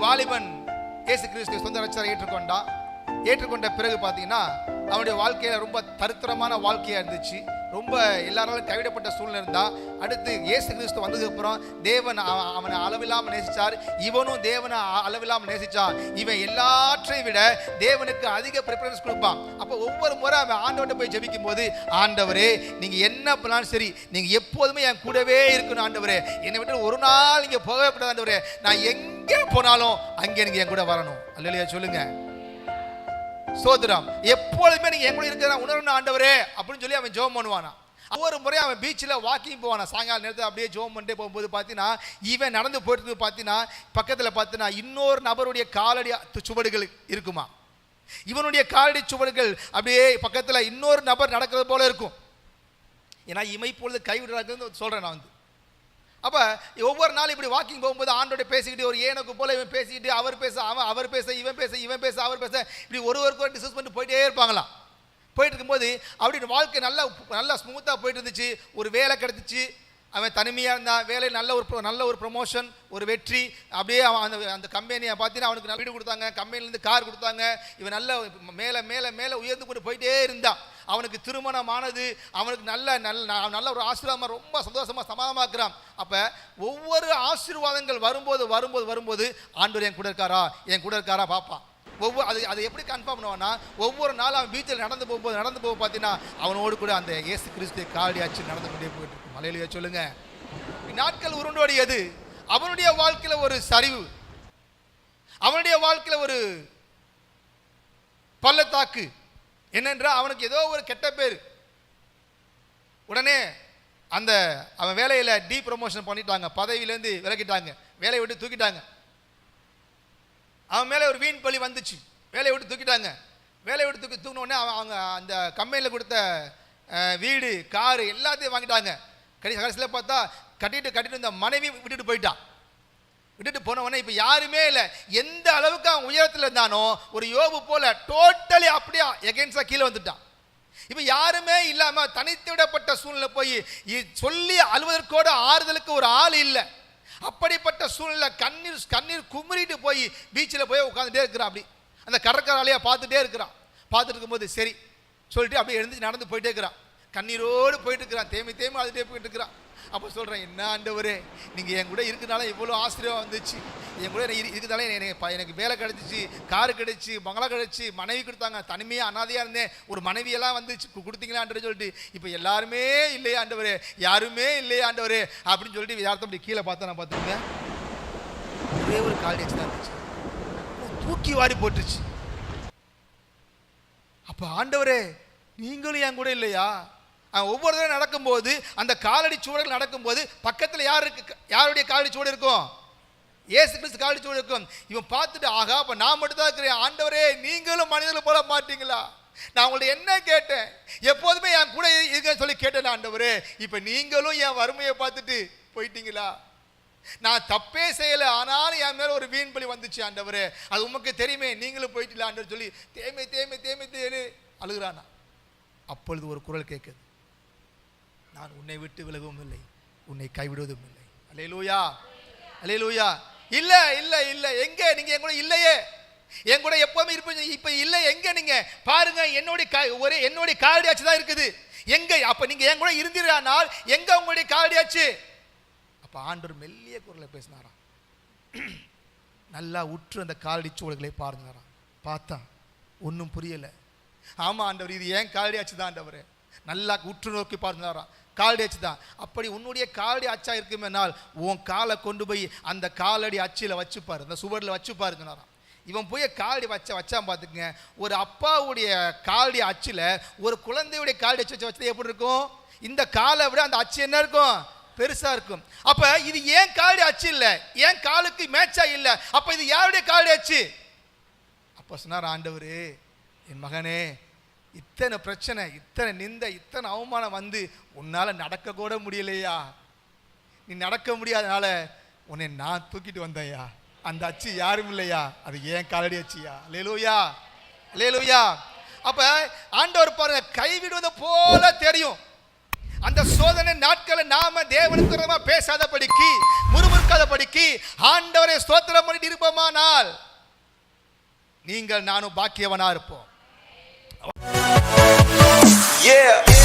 வாலிபன் இயேசு கிறிஸ்து சொந்த ரட்சரை ஏற்றுக்கொண்டான் ஏற்றுக்கொண்ட பிறகு பார்த்தீங்கன்னா அவனுடைய வாழ்க்கையில் ரொம்ப தரித்திரமான வாழ்க்கையாக இருந்துச்சு. ரொம்ப எல்லாராலும் கைவிடப்பட்ட சூழ்நிலை இருந்தா அடுத்து இயேசு கிறிஸ்து வந்ததுக்கப்புறம் தேவன் அவனை அளவில்லாமல் நேசித்தார் இவனும் தேவனை அளவில்லாமல் நேசித்தான் இவன் எல்லாற்றையும் விட தேவனுக்கு அதிக ப்ரிஃபரன்ஸ் கொடுப்பான். அப்போ ஒவ்வொரு முறை அவன் ஆண்டவர்கிட்ட போய் ஜெபிக்கும் போது ஆண்டவரே நீங்கள் என்ன பண்ணாலும் சரி நீங்கள் எப்போதுமே என் கூடவே இருக்கணும் ஆண்டவரே. என்னை விட்டு ஒரு நாள் இங்கே போகவே கூடாது ஆண்டவரே. நான் எங்கே போனாலும் அங்கே எனக்கு என் கூட வரணும். அல்லையா சொல்லுங்கள் சோதரம் எப்பொழுதுமே நீங்க என் இருக்கிற உணர்வு ஆண்டவரே அப்படின்னு சொல்லி அவன் ஜோம் பண்ணுவானா ஒவ்வொரு முறையும் அவன் பீச்சில் வாக்கிங் போவானா சாயங்காலம் நேரத்தில் அப்படியே ஜோம் பண்ணிட்டே போகும்போது பார்த்தீங்கன்னா இவன் நடந்து போயிட்டு பார்த்தீங்கன்னா பக்கத்தில் பார்த்தீங்கன்னா இன்னொரு நபருடைய காலடி சுவடுகள் இருக்குமா? இவனுடைய காலடி சுவடுகள் அப்படியே பக்கத்தில் இன்னொரு நபர் நடக்கிறது போல இருக்கும். ஏன்னா இமை பொழுது கைவிடுறாங்கன்னு சொல்கிறேன் நான் வந்து. அப்போ ஒவ்வொரு நாளும் இப்படி வாக்கிங் போகும்போது ஆண்டோட பேசிக்கிட்டு ஒரு ஏனக்கு போல இவன் பேசிக்கிட்டு அவர் பேச அவன் அவர் பேச இவன் பேச இவன் பேச அவர் பேச இப்படி ஒருவருக்கு ஒரு டிஸ்கஸ் பண்ணிட்டு போயிட்டே இருப்பாங்களாம். போயிட்டு இருக்கும்போது அப்படி வாழ்க்கை நல்லா நல்லா ஸ்மூத்தாக போயிட்டு இருந்துச்சு. ஒரு வேலை கிடச்சிச்சு. அவன் தனிமையாக இருந்தான். வேலையில் நல்ல ஒரு நல்ல ஒரு ப்ரொமோஷன் ஒரு வெற்றி. அப்படியே அவன் அந்த அந்த கம்பெனியை பார்த்தீங்கன்னா அவனுக்கு வீடு கொடுத்தாங்க. கம்பெனிலேருந்து கார் கொடுத்தாங்க. இவன் நல்ல மேலே மேலே மேலே உயர்ந்து கொண்டு போயிட்டே இருந்தான். அவனுக்கு திருமணம் ஆனது அவனுக்கு நல்ல நல்ல நல்ல ஒரு ஆசீர்வாதமாக ரொம்ப சந்தோஷமாக சமாதமாக இருக்கிறான் அப்போ ஒவ்வொரு ஆசீர்வாதங்கள் வரும்போது வரும்போது வரும்போது ஆண்டவர் என் கூட இருக்காரா? என் கூட இருக்காரா? பார்ப்பான் ஒவ்வொரு அது அதை எப்படி கன்ஃபார்ம் பண்ணுவான்னா ஒவ்வொரு நாளும் அவன் பீச்சில் நடந்து போகும்போது நடந்து போக பார்த்தீங்கன்னா அவனோடு கூட அந்த இயேசு கிறிஸ்து காலடி ஆச்சு நடந்து கொண்டே போயிட்டு இருக்கு மலையிலேயே சொல்லுங்க. நாட்கள் உருண்டோடியது. அவனுடைய வாழ்க்கையில் ஒரு சரிவு. அவனுடைய வாழ்க்கையில் ஒரு பள்ளத்தாக்கு. என்னென்றால் அவனுக்கு ஏதோ ஒரு கெட்ட பேர். உடனே அந்த அவன் வேலையில் டீ ப்ரொமோஷன் பண்ணிட்டாங்க. பதவியிலேருந்து விலக்கிட்டாங்க வேலையை விட்டு தூக்கிட்டாங்க. அவன் மேலே ஒரு வீண் பழி வந்துச்சு. வேலையை விட்டு தூக்கிட்டாங்க. வேலையை விட்டு தூக்கி தூக்கினோடனே அவன் அவங்க அந்த கம்பெனியில் கொடுத்த வீடு காரு எல்லாத்தையும் வாங்கிட்டாங்க. கடைசி கடைசியில் பார்த்தா கட்டிட்டு கட்டிட்டு இந்த மனைவி விட்டுட்டு போயிட்டான் விட்டுட்டு போன உடனே இப்போ யாருமே இல்லை. எந்த அளவுக்கு அவன் உயரத்தில் இருந்தானோ ஒரு யோபு போல டோட்டலி அப்படியே கீழே வந்துட்டான். இப்போ யாருமே இல்லாமல் தனித்து விடப்பட்ட சூழ்நிலை போய் சொல்லி அழுவதற்கோட ஆறுதலுக்கு ஒரு ஆள் இல்லை. அப்படிப்பட்ட சூழ்நிலை கண்ணீர் கண்ணீர் குமுறிட்டு போய் பீச்சில் போய் உட்காந்துட்டே இருக்கிறான் அப்படி. அந்த கடற்கராலையாக பார்த்துட்டே இருக்கிறான். பார்த்துட்டு இருக்கும்போது சரி சொல்லிட்டு அப்படியே எழுந்து நடந்து போயிட்டே இருக்கிறான். கண்ணீரோடு போயிட்டு இருக்கிறான். தேமி தேமி அழுதுட்டே போயிட்டு இருக்கிறான். அப்போ சொல்கிறேன் என்ன ஆண்டவரே நீங்கள் என் கூட இருக்கிறனால இவ்வளோ ஆசிரியம் வந்துச்சு. என் கூட இரு- இருக்கிறதால எனக்கு ப- எனக்கு வேலை கிடச்சிச்சு கார் கிடைச்சி பங்களா கிடைச்சி மனைவி கொடுத்தாங்க. தனிமையாக அனாதையாக இருந்தேன். ஒரு மனைவியெல்லாம் வந்துச்சு. கு- கொடுத்தீங்களான்ற சொல்லிட்டு இப்போ எல்லாருமே இல்லையா ஆண்டவரே யாருமே இல்லையா ஆண்டவர் அப்படின்னு சொல்லிட்டு யார்த்த அப்படி கீழே பார்த்தா நான் பார்த்துருக்கேன் ஒரே ஒரு கால் தான் இருந்துச்சு. தூக்கி வாரி போட்டுருச்சு. அப்போ ஆண்டவரே நீங்களும் என் கூட இல்லையா? ஒவ்வொரு தடவை நடக்கும்போது அந்த காலடி சுவடுகள் நடக்கும்போது பக்கத்தில் யார் இருக்கு? யாருடைய காலடி சுவடு இருக்கும்? ஏசு கிறிஸ்து காலடி சுவடு இருக்கும். இவன் பார்த்துட்டு ஆகா அப்போ நான் மட்டும் தான் இருக்கிறேன். ஆண்டவரே நீங்களும் மனிதர்கள் போல மாட்டீங்களா? நான் உங்கள்ட்ட என்ன கேட்டேன்? எப்போதுமே என் கூட இருக்கேன்னு சொல்லி கேட்டேன் ஆண்டவரே இப்போ நீங்களும் என் வறுமையை பார்த்துட்டு போயிட்டீங்களா? நான் தப்பே செய்யலை ஆனாலும் என் மேலே ஒரு வீண் பலி வந்துச்சு ஆண்டவர். அது உமக்கு தெரியுமே நீங்களும் போயிட்டீங்களா சொல்லி தேமை தேமை தேமை தேனு அழுகிறானா. அப்பொழுது ஒரு குரல் கேட்குது. நான் உன்னை விட்டு விலகவும் இல்லை. உன்னை கைவிடுவதும் இல்லை. அலையலூயா அலையலூயா இல்லை இல்லை இல்லை. எங்கே? நீங்கள் என் கூட இல்லையே. என் கூட எப்போவுமே இருப்பீங்க இப்போ இல்லை எங்கே நீங்கள் பாருங்க என்னுடைய கா- ஒரே என்னுடைய காலடியாச்சு தான் இருக்குது. எங்கே? அப்போ நீங்கள் என் கூட இருந்தீரானால் எங்க உங்களுடைய காலடியாச்சு? அப்போ ஆண்டவர் மெல்லிய குரலை பேசினாராம். நல்லா உற்று அந்த காலடி சூழல்களை பாருங்கிறாராம் பார்த்தா ஒன்றும் புரியலை. ஆமா ஆண்டவர் இது ஏன் காலடியாச்சு தான் ஆண்டவர்? நல்லா உற்று நோக்கி பாருங்கிறாராம் காலடி அச்சு தான். அப்படி உன்னுடைய காலடி அச்சா இருக்குமேனால் உன் காலை கொண்டு போய் அந்த காலடி அச்சில் வச்சுப்பார். அந்த சுவரில் வச்சு பாருங்கனாராம் இவன் போய் காலடி வச்ச வச்சான் பார்த்துக்குங்க. ஒரு அப்பாவுடைய காலடி அச்சில் ஒரு குழந்தையுடைய காலடி அச்சு வச்சு வச்சது எப்படி இருக்கும்? இந்த காலை விட அந்த அச்சு என்ன இருக்கும்? பெருசா இருக்கும். அப்ப இது ஏன் காலடி அச்சு இல்லை? ஏன் காலுக்கு மேட்சா இல்லை? அப்ப இது யாருடைய காலடி அச்சு? அப்போ சொன்னார் ஆண்டவர் என் மகனே இத்தனை பிரச்சனை இத்தனை நிந்த இத்தனை அவமானம் வந்து உன்னால நடக்க கூட முடியலையா? நீ நடக்க முடியாதனால உன்னை நான் தூக்கிட்டு வந்தேயா அந்த அச்சு யாரும் இல்லையா? அது ஏன் காலடி அச்சியா? லேலூயா லேலூயா அப்ப ஆண்டவர் பாருங்க கைவிடுவது போல தெரியும். அந்த சோதனை நாட்களை நாம தேவனுக்கு படிக்கு முறுமுறுக்காத படிக்கு ஆண்டவரை ஸ்தோத்திரம் பண்ணிட்டு இருப்போமானால் நீங்கள் நானும் பாக்கியவனா இருப்போம். Yeah.